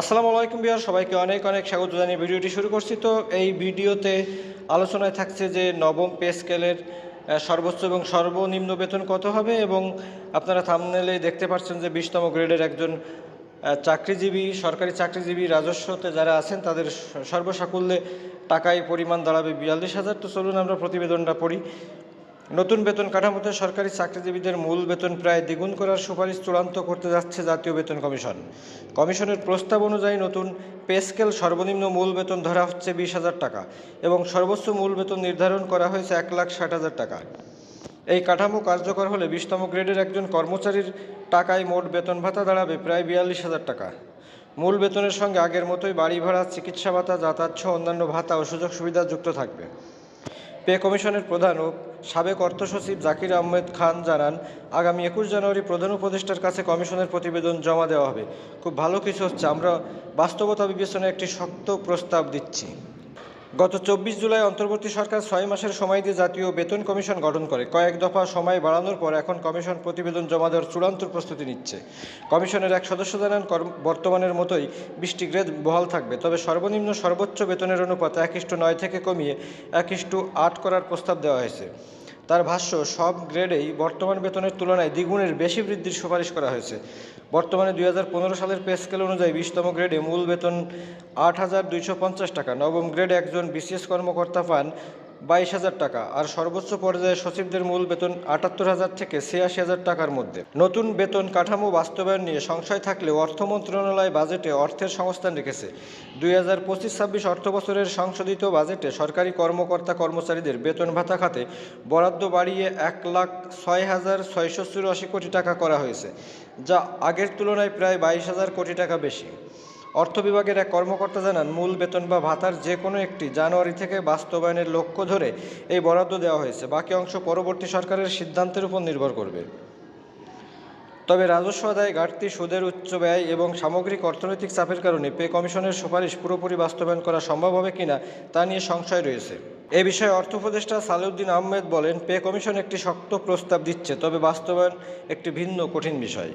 আসসালামু আলাইকুম বিহার সবাইকে অনেক অনেক স্বাগত জানিয়ে ভিডিওটি শুরু করছি। তো এই ভিডিওতে আলোচনায় থাকছে যে নবম পে স্কেলের সর্বোচ্চ এবং সর্বনিম্ন বেতন কত হবে এবং আপনারা থামনেলে দেখতে পাচ্ছেন যে বিশতম গ্রেডের একজন চাকরিজীবী, সরকারি চাকরিজীবী রাজস্বতে যারা আছেন তাদের সর্বসাকুল্যে টাকায় পরিমাণ দাঁড়াবে বিয়াল্লিশ হাজার। তো চলুন আমরা প্রতিবেদনটা পড়ি। নতুন বেতন কাঠামোতে সরকারি চাকরিজীবীদের মূল বেতন প্রায় দ্বিগুণ করার সুপারিশ চূড়ান্ত করতে যাচ্ছে জাতীয় বেতন কমিশন। কমিশনের প্রস্তাব অনুযায়ী নতুন পে স্কেল সর্বনিম্ন মূল বেতন ধরা হচ্ছে বিশ হাজার টাকা এবং সর্বোচ্চ মূল বেতন নির্ধারণ করা হয়েছে এক লাখ ষাট হাজার টাকা। এই কাঠামো কার্যকর হলে বিশতম গ্রেডের একজন কর্মচারীর টাকায় মোট বেতন ভাতা দাঁড়াবে প্রায় বিয়াল্লিশ হাজার টাকা। মূল বেতনের সঙ্গে আগের মতোই বাড়ি ভাড়া, চিকিৎসা ভাতা, যাতায়াত সহ অন্যান্য ভাতা ও সুযোগ সুবিধা যুক্ত থাকবে। পে কমিশনের প্রধান ও সাবেক অর্থ সচিব জাকির আহমেদ খান জানান, আগামী একুশ জানুয়ারি প্রধান উপদেষ্টার কাছে কমিশনের প্রতিবেদন জমা দেওয়া হবে। খুব ভালো কিছু হচ্ছে। আমরা বাস্তবতা বিবেচনায় একটি শক্ত প্রস্তাব দিচ্ছি। গত চব্বিশ জুলাই অন্তর্বর্তী সরকার ছয় মাসের সময় দিয়ে জাতীয় বেতন কমিশন গঠন করে। কয়েক দফা সময় বাড়ানোর পর এখন কমিশন প্রতিবেদন জমা দেওয়ার চূড়ান্ত প্রস্তুতি নিচ্ছে। কমিশনের এক সদস্য জানান বর্তমানের মতোই বৃষ্টি গ্রেড বহাল থাকবে, তবে সর্বনিম্ন সর্বোচ্চ বেতনের অনুপাত এক ইস্টু নয় থেকে কমিয়ে এক ইস্টু আট করার প্রস্তাব দেওয়া হয়েছে। তার ভাষ্য, সব গ্রেডেই বর্তমান বেতনের তুলনায় দ্বিগুণের বেশি বৃদ্ধির সুপারিশ করা হয়েছে। বর্তমানে দুই হাজার পনেরো সালের পে স্কেল অনুযায়ী বিশতম গ্রেডে মূল বেতন আট হাজার দুইশো পঞ্চাশ টাকা, নবম গ্রেডে একজন বিসিএস কর্মকর্তা পান বাইশ হাজার টাকা আর সর্বোচ্চ পর্যায়ে সচিবদের মূল বেতন আটাত্তর হাজার থেকে ছিয়াশি হাজার টাকার মধ্যে। নতুন বেতন কাঠামো বাস্তবায়ন নিয়ে সংশয় থাকলে অর্থ মন্ত্রণালয় বাজেটে অর্থের সংস্থান রেখেছে। দুই হাজার পঁচিশ ছাব্বিশ অর্থ বছরের সংশোধিত বাজেটে সরকারি কর্মকর্তা কর্মচারীদের বেতন ভাতা খাতে বরাদ্দ বাড়িয়ে এক লাখ ছয় হাজার ছয়শো চুরাশি কোটি টাকা করা হয়েছে, যা আগের তুলনায় প্রায় বাইশ হাজার কোটি টাকা বেশি। অর্থ বিভাগের এক কর্মকর্তা জানান, মূল বেতন বা ভাতার যে কোনো একটি জানুয়ারি থেকে বাস্তবায়নের লক্ষ্য ধরে এই বরাদ্দ দেওয়া হয়েছে। বাকি অংশ পরবর্তী সরকারের সিদ্ধান্তের উপর নির্ভর করবে। তবে রাজস্ব আদায় ঘাটতি, সুদের উচ্চ ব্যয় এবং সামগ্রিক অর্থনৈতিক চাপের কারণে পে কমিশনের সুপারিশ পুরোপুরি বাস্তবায়ন করা সম্ভব হবে কিনা তা নিয়ে সংশয় রয়েছে। এ বিষয়ে অর্থ উপদেষ্টা সালেউদ্দিন আহমেদ বলেন, পে কমিশন একটি শক্ত প্রস্তাব দিচ্ছে, তবে বাস্তবায়ন একটি ভিন্ন কঠিন বিষয়।